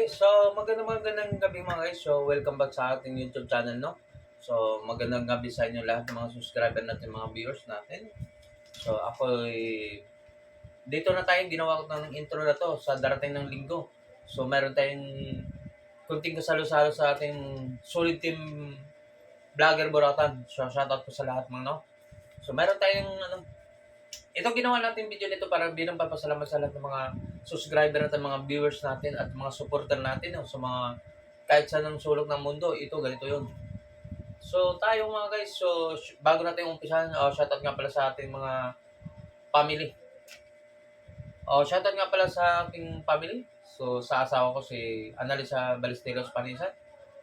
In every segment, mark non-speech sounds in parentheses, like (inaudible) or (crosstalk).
Okay, so magandang magandang gabi mga guys. So welcome back sa ating YouTube channel, no? So magandang gabi sa inyo lahat mga subscriber natin, mga viewers natin. So ako dito na tayo ginawa ko ng intro na to sa darating ng linggo. So meron tayong kunting kasalo-salo sa ating solid team vlogger Boratan. So shoutout po sa lahat mga no. So meron tayong ano ito ginawa natin video nito para bilang papasalamat sa lahat ng mga subscriber natin, mga viewers natin at mga supporter natin no, sa mga kahit saan ng sulok ng mundo, ito ganito yun. So tayo mga guys, so bago natin umpisahan, oh, shoutout nga pala sa ating mga family. Oh, shoutout nga pala sa ating family. So sa asawa ko si Analisa Ballesteros Panisan.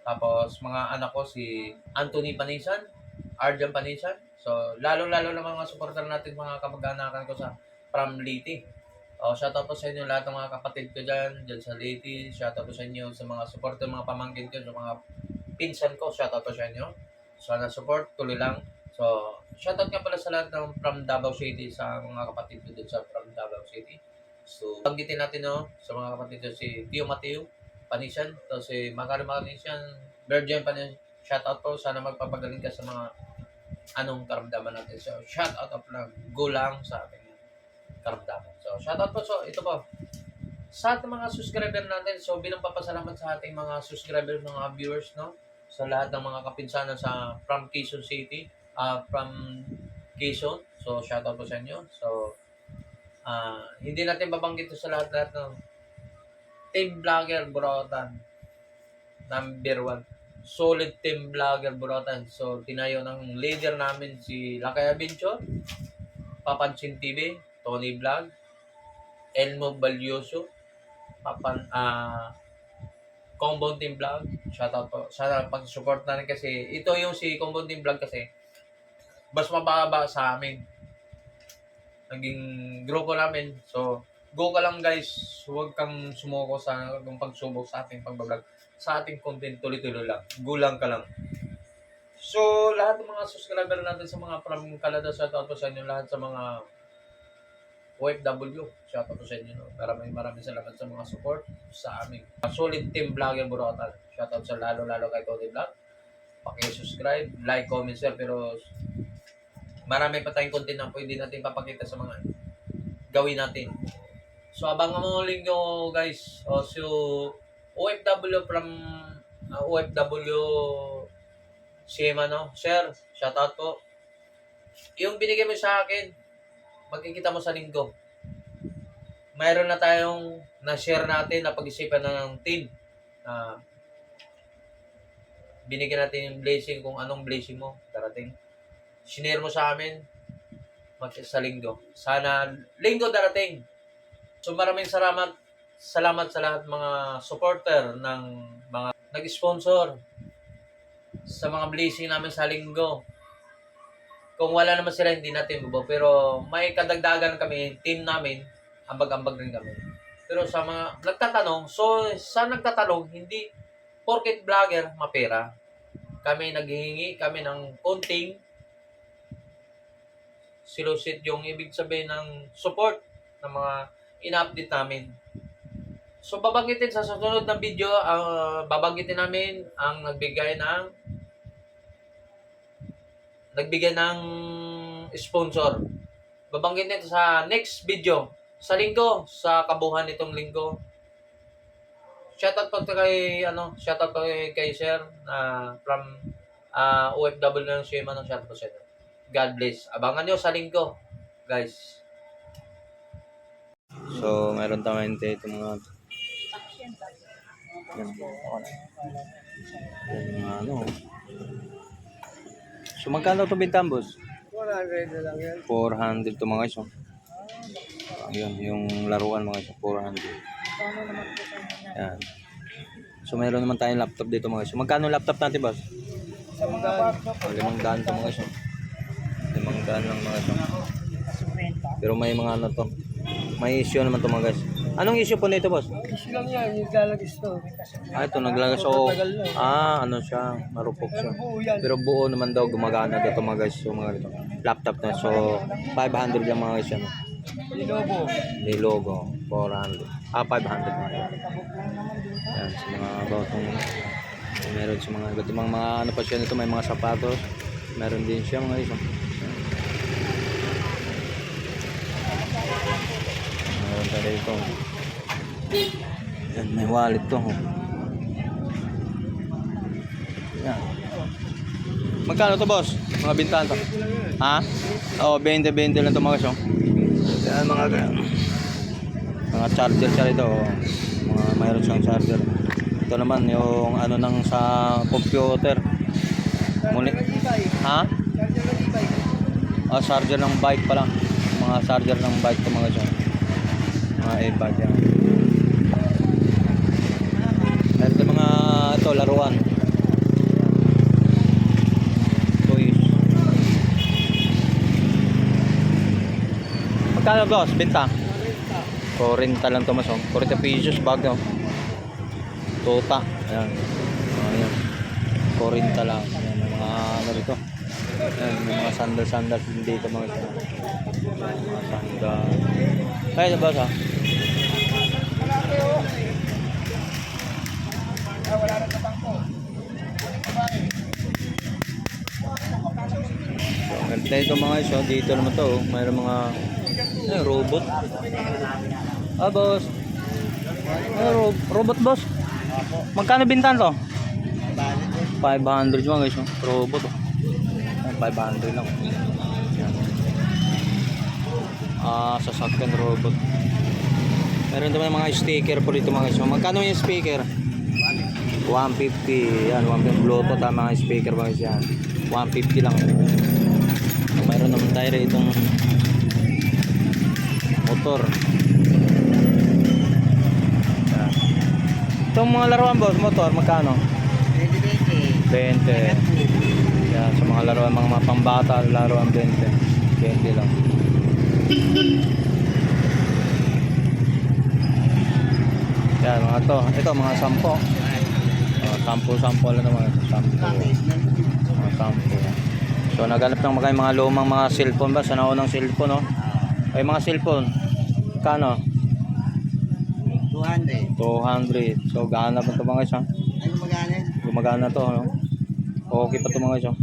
Tapos mga anak ko si Anthony Panisan, Arjan Panisan. So lalo-lalo na mga supporter natin, mga kamag-anakan ko sa from Liti. Oh, shoutout po sa inyo lahat ng mga kapatid ko dyan, dyan sa Liti. Shoutout po sa inyo sa mga supporter, mga pamangkin ko, sa mga pinsan ko. Shoutout po sa inyo. Sana support, tuloy lang. So, shoutout nga pala sa lahat ng from Davao City sa mga kapatid ko dyan sa from Davao City. So, banggitin natin no, sa mga kapatid ko si Tio Mateo Panisan, to si Makari Panisan, Virgin Panisan. Shoutout po, sana magpapagaling ka sa mga anong karamdaman natin. So, shoutout up lang, go lang sa ating karamdaman. So, shoutout po. So, ito po. Sa ating mga subscriber natin, so bilang papasalamat sa ating mga subscriber, mga viewers, no? Sa lahat ng mga kapinsanan sa from Quezon City, ah from Quezon. So, shoutout po sa inyo. So, ah hindi natin babanggit sa lahat-lahat ng team vlogger Burotan. Number one. Solid team vlogger Burotan. So, tinayo ng leader namin si Lakay Adventure, Papansin TV, Tony Vlog, Elmo Balyoso, Papan, ah, Combo Team Vlog, shoutout po. Sana pag-support na rin kasi, ito yung si Combo Team Vlog kasi, mas mababa sa amin. Naging grupo namin. So, go ka lang guys. Huwag kang sumuko sa ng pagsubok sa ating pagbablog. Sa ating content, tuloy-tuloy lang. Go lang ka lang. So, lahat ng mga subscriber natin sa mga from Canada, shoutout po sa inyo lahat sa mga OFW. Shoutout po sa inyo. No? Maraming maraming salamat sa mga support sa aming solid team vlogger Burotan. Shoutout sa lalo-lalo kay Cody Vlog. Paki-subscribe, like, comment, share. Pero marami pa tayong content na pwede natin papakita sa mga gawin natin. So, abangan mo ulit nyo guys. O, so, OFW from uh, OFW si ano, sir, shoutout po. Yung binigay mo sa akin, magkikita mo sa linggo. Mayroon na tayong na-share natin na pag-isipan ng team. na binigyan natin yung blessing kung anong blessing mo darating. Sinare mo sa amin mag sa linggo. Sana linggo darating. So maraming salamat salamat sa lahat mga supporter ng mga nag-sponsor sa mga blessing namin sa linggo. Kung wala naman sila, hindi natin bubo. Pero may kadagdagan kami, team namin, ambag-ambag rin kami. Pero sa mga nagtatanong, so sa nagtatanong, hindi porket vlogger, mapera. Kami naghihingi kami ng konting silusit yung ibig sabihin ng support ng mga ina-update namin. So babanggitin sa susunod na video, ang babanggitin namin ang nagbigay ng nagbigay ng sponsor. Babanggitin ito sa next video. Sa linggo, sa kabuhan nitong linggo. Shoutout po kay ano, shoutout po kay, kay Sir na from ah, OFW ng Shema ng shoutout po sa inyo. God bless. Abangan nyo sa linggo, guys. So, meron tayong ito mga yan, mga ano. So, magkano ito bintahan, boss? 400 na lang yan. 400 to mga iso. Ayun, yung laruan mga iso, 400. Yan. So, meron naman tayong laptop dito mga iso. Magkano laptop natin, boss? Sa mga Oh, limang daan to mga iso. Limang daan lang mga iso. Pero may mga ano to. May issue naman to mga guys. Anong issue po nito, boss? issue lang yan, yung lalagis to. Ah, ito naglagas na. Ah, ano siya, marupok siya. Pero buo naman daw gumagana dito mga guys, so mga. Laptop na so 500 lang mga guys yan. Linobo. May logo 400. Ah, 500 mga guys. Yan. about kung meron siya mga iba't ibang mga ano pa siya nito may mga sapatos meron din siya mga isa tayo dito yan may wallet to. Oh. yan. Magkano to boss? Mga bintahan to. Ha? Oh 20 20 lang to mga so yan mga mga charger siya rito oh. mga mayroon siyang charger. Ito naman yung ano nang sa computer. Muli. ha? Oh, charger ng bike pala mga charger ng bike to mga siya mga e-bike yan ito mga ito laruan toys magkano boss benta 40 lang to mas oh. 40 pesos bag oh. Tota. Ayan. Ayan. 40 lang. Ayan, mga ano dito. Ayan, mga sandal-sandal dito mga ito. Mga sandal. Kaya na ba sa? So, ganito ito mga iso. Dito naman to. oh. Mayroon mga ay, robot. Ah, boss. Ah, ro- robot, boss. Magkano bintan to? 500 mga guys, oh. robot. Oh. Ayan, 500 lang. Ah, sasakyan robot. Meron naman mga sticker po dito mga guys. oh. Magkano yung speaker? 150 yan 150 bluetooth ang mga speaker ba yan 150 lang. So, mayroon naman tayo itong motor. Yan. itong mga laruan boss motor magkano? 20 20 yan sa so, mga laruan mga, mga pambata laruan 20 20 lang. Yan mga to. Ito mga 10 sample-sample na naman. Sample. Mga ano sample. So naghanap ng mga, mga lumang mga cellphone ba? Sa naunang cellphone, no? Ay, mga cellphone. Kano? 200. 200. So, gana pa ito mga guys, ha? Ay, gumagana. To, no? Okay pa ito mga guys, ha?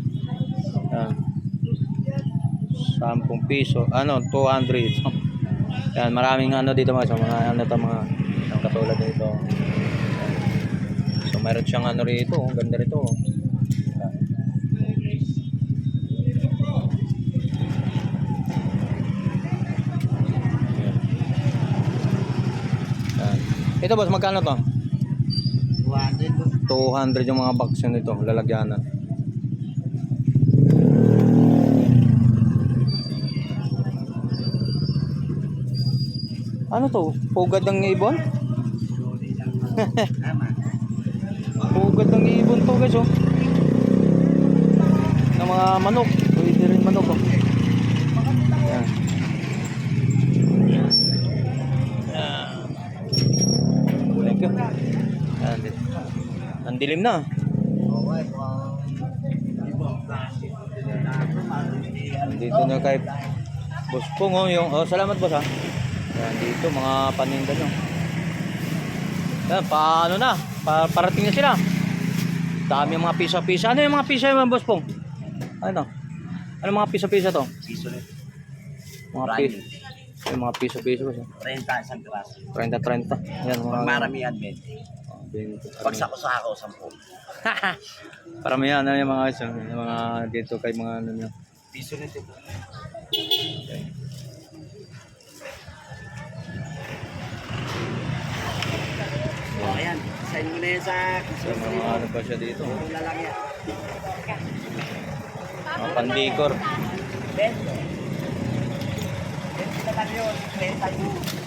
Ayan. 10 piso. Ano? 200. Ayan, (laughs) maraming ano dito mga guys. Oh. Mga ano ito, mga katulad nito. Meron siyang ano rito. Ang ganda rito. Ito boss, magkano to? 200. 200 yung mga box nito, lalagyanan. Ano to? Pugad ng ibon? Tama. (laughs) Pugad ng ibon to guys oh. Ng mga manok. Pwede rin manok oh. Yan. Yan. Yan. Ang dilim na. Dito na kay Boss Pong oh, yung oh, salamat boss ha. Yan dito mga paninda no. Yan paano na? Pa parating na sila. Dami mga pisa-pisa. Ano yung mga pisa yung Boss Pong? Ano? Ano mga pisa-pisa to? Na. Mga pisa. Yung mga pisa-pisa boss. 30 isang piraso. 30 30. Yan mga Pag maramihan, 20. Oh, 20. Pag sako-sako, 10. (laughs) Paramihan ano yung mga yung mga dito kay mga ano nyo. Piso na ito. Oh, ayan. Sign mo na yan sa So, mga ano pa siya dito. Wala lang yan. Mga pandikor. 20. 20 na lang yun. 30 yun.